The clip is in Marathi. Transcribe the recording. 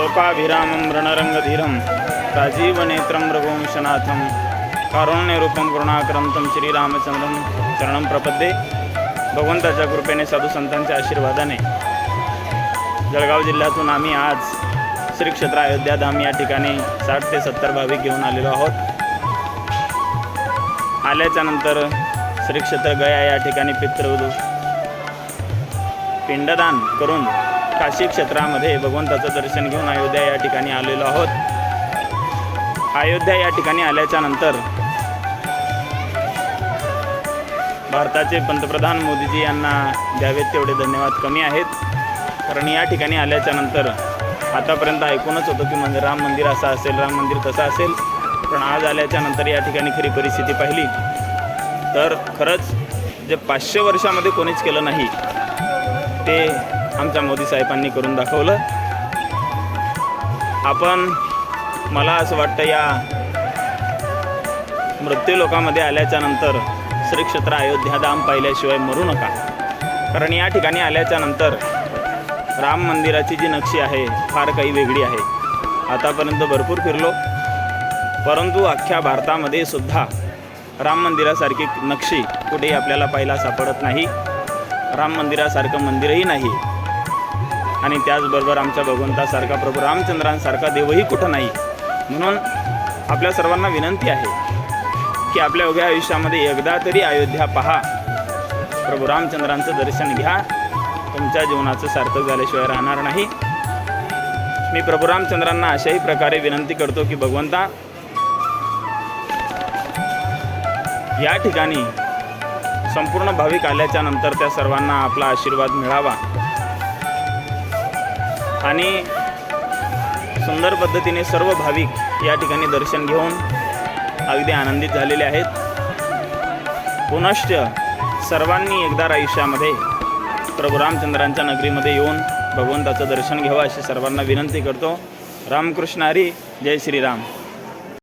लोकाभिरामं रणरङ्गधीरं राजीवनेत्रं रघुवंशनाथं कारुण्यरूपं करुणाकरंतं श्रीरामचंद्रं चरणं प्रपद्ये। भगवंताच्या कृपेने साधू संतांच्या आशीर्वादाने जळगाव जिल्ह्यातून आम्ही आज श्री क्षेत्र अयोध्याधाम या ठिकाणी साठ ते सत्तर भाविक घेऊन आलेलो आहोत. आल्याच्यानंतर श्री क्षेत्र गया या ठिकाणी पितृ पिंडदान करून काशी क्षेत्रामध्ये भगवंताचं दर्शन घेऊन अयोध्या या ठिकाणी आलेलो आहोत. अयोध्या या ठिकाणी आल्याच्यानंतर भारताचे पंतप्रधान मोदीजी यांना द्यावेत तेवढे धन्यवाद कमी आहेत. कारण या ठिकाणी आल्याच्यानंतर आतापर्यंत ऐकूनच होतं की म्हणजे राम मंदिर असं असेल राम मंदिर तसं असेल. पण आज आल्याच्यानंतर या ठिकाणी खरी परिस्थिती पाहिली. तर खरंच जे पाचशे वर्षामध्ये कोणीच केलं नाही ते आमच्या मोदी साहेबांनी करून दाखवलं. आपण मला असं वाटतं या मृत्यू लोकामध्ये आल्याच्यानंतर श्री क्षेत्र अयोध्याधाम पाहिल्याशिवाय मरू नका. कारण या ठिकाणी आल्याच्यानंतर राम मंदिराची जी नक्षी आहे फार काही वेगळी आहे. आतापर्यंत भरपूर फिरलो. परंतु अख्ख्या भारतामध्ये सुद्धा राम मंदिरासारखी नक्षी कुठेही आपल्याला पाहायला सापडत नाही. राम मंदिरासारखं मंदिरही नाही. आणि त्याचबरोबर आमच्या भगवंतासारखा प्रभू रामचंद्रांसारखा देवही कुठं नाही. म्हणून आपल्या सर्वांना विनंती आहे की आपल्या उभ्या आयुष्यामध्ये एकदा तरी अयोध्या पहा. प्रभू रामचंद्रांचं दर्शन घ्या. तुमच्या जीवनाचं सार्थक झाल्याशिवाय राहणार नाही. मी प्रभू रामचंद्रांना अशाही प्रकारे विनंती करतो की भगवंता या ठिकाणी संपूर्ण भाविक आल्याच्यानंतर त्या सर्वांना आपला आशीर्वाद मिळावा. आणि सुंदर पद्धतीने सर्व भाविक या ठिकाणी दर्शन घेऊन अगदी आनंदित झालेले आहेत. पुनश्च सर्वांनी एकदा आयुष्यामध्ये प्रभू रामचंद्रांच्या नगरीमध्ये येऊन भगवंताचं दर्शन घ्यावं अशी सर्वांना विनंती करतो. रामकृष्ण हरी जय श्रीराम.